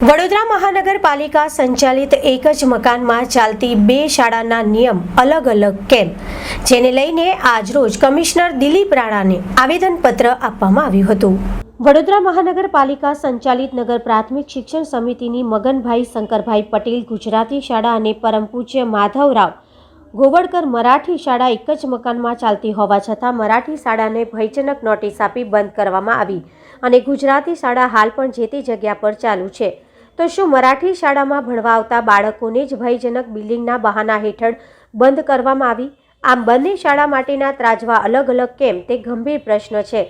વડોદરા મહાનગરપાલિકા સંચાલિત એક જ મકાનમાં ચાલતી બે શાળાના નિયમ અલગ અલગ કેમ? જેને લઈને આજરોજ કમિશનર દિલીપ રાણાને આવેદનપત્ર આપવામાં આવ્યું હતું. વડોદરા મહાનગરપાલિકા સંચાલિત નગર પ્રાથમિક શિક્ષણ સમિતિની મગનભાઈ શંકરભાઈ પટેલ ગુજરાતી શાળા અને પરમ પૂજ્ય માધવરાવ ગોવડકર મરાઠી શાળા એક જ મકાનમાં ચાલતી હોવા છતાં મરાઠી શાળાને ભયજનક નોટિસ આપી બંધ કરવામાં આવી અને ગુજરાતી શાળા હાલ પણ જે તે જગ્યા પર ચાલુ છે. તો શું મરાઠી શાળામાં ભણવા આવતા બાળકોને જ ભયજનક બિલ્ડિંગના બહાના હેઠળ બંધ કરવામાં આવી? આમ બંને શાળા માટેના ત્રાજવા અલગ અલગ કેમ? તે ગંભીર પ્રશ્ન છે.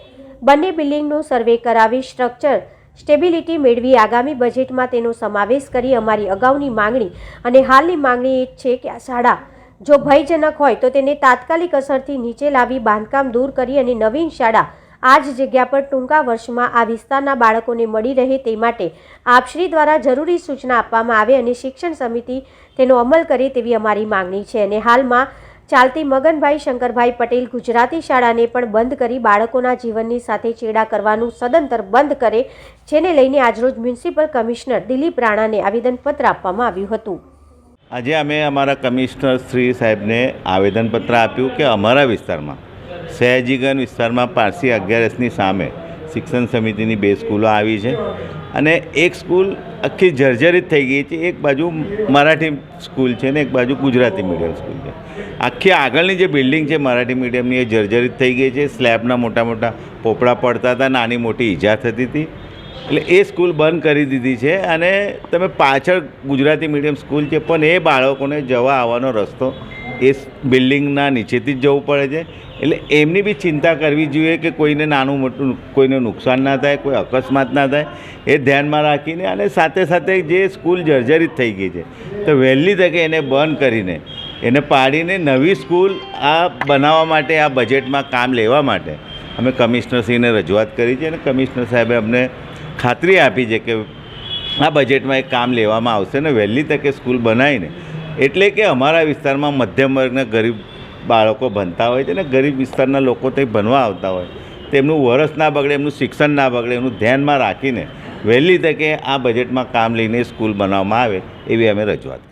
બંને બિલ્ડિંગનું સર્વે કરાવી સ્ટ્રક્ચર સ્ટેબિલિટી મેળવી આગામી બજેટમાં તેનો સમાવેશ કરી અમારી અગાઉની માંગણી અને હાલની માંગણી એ છે કે આ શાળા જો ભયજનક હોય તો તેને તાત્કાલિક અસરથી નીચે લાવી બાંધકામ દૂર કરી અને નવીન શાળા આ જ જગ્યા પર ટૂંકા વર્ષમાં આ વિસ્તારના બાળકોને મળી રહે તે માટે આપશ્રી દ્વારા જરૂરી સૂચના આપવામાં આવે અને શિક્ષણ સમિતિ તેનો અમલ કરે તેવી અમારી માંગણી છે. અને હાલમાં ચાલતી મગનભાઈ શંકરભાઈ પટેલ ગુજરાતી શાળાને પણ બંધ કરી બાળકોના જીવનની સાથે ચેડા કરવાનું સદંતર બંધ કરે, જેને લઈને આજરોજ મ્યુનિસિપલ કમિશનર દિલીપ રાણાને આવેદનપત્ર આપવામાં આવ્યું હતું. આજે અમે અમારા કમિશનર શ્રી સાહેબને આવેદનપત્ર આપ્યું કે અમારા વિસ્તારમાં સયાજીગંજ વિસ્તારમાં પારસી અગિયારસની સામે શિક્ષણ સમિતિની બે સ્કૂલો આવી છે. અને એક સ્કૂલ આખી જર્જરિત થઈ ગઈ છે. એક બાજુ મરાઠી સ્કૂલ છે ને એક બાજુ ગુજરાતી મીડિયમ સ્કૂલ છે. આખી આગળની જે બિલ્ડિંગ છે મરાઠી મીડિયમની એ જર્જરિત થઈ ગઈ છે. સ્લેબના મોટા મોટા પોપડા પડતા હતા, નાની મોટી ઈજા થતી હતી. એટલે એ સ્કૂલ બંધ કરી દીધી છે અને તમે પાછળ ગુજરાતી મીડિયમ સ્કૂલ છે, પણ એ બાળકોને જવા આવવાનો રસ્તો એ બિલ્ડિંગના નીચેથી જ જવું પડે છે. એટલે એમની બી ચિંતા કરવી જોઈએ કે કોઈને નાનું મોટું, કોઈને નુકસાન ના થાય, કોઈ અકસ્માત ના થાય, એ ધ્યાનમાં રાખીને અને સાથે સાથે જે સ્કૂલ જર્જરિત થઈ ગઈ છે, તો વહેલી તકે એને બંધ કરીને, એને પાડીને નવી સ્કૂલ આ બનાવવા માટે, આ બજેટમાં કામ લેવા માટે, અમે કમિશનરશ્રીને રજૂઆત કરી છે અને કમિશનર સાહેબે અમને ખાતરી આપી છે કે આ બજેટમાં એક કામ લેવામાં આવશે ને વહેલી તકે સ્કૂલ બનાવીને, એટલે કે અમારા વિસ્તારમાં મધ્યમ વર્ગના ગરીબ બાળકો ભણતા હોય છે ને, ગરીબ વિસ્તારના લોકો તે ભણવા આવતા હોય તેમનું વરસ ના બગડે, એમનું શિક્ષણ ના બગડે, એનું ધ્યાનમાં રાખીને વહેલી તકે આ બજેટમાં કામ લઈને સ્કૂલ બનાવવામાં આવે, એવી અમે રજૂઆત.